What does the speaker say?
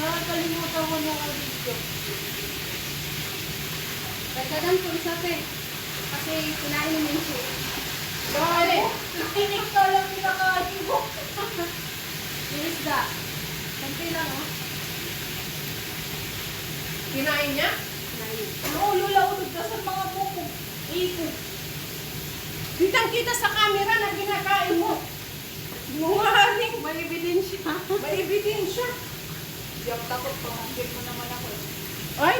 Nakakalimutan mo na ang video. Dagdagan po isa pe. Kasi kinain mo yung soup. Dahil, nakinig ka lang pinakain mo. Yung isda. Kunti lang oh. Kinain niya? Kinain. Oo, lula, ulog ka sa mga buko. Ipo. Kitang kita sa camera na kinakain mo. Bungaling. May ebidensya. May ebidensya. Di ako takot, pamangkin mo naman ako. Ay,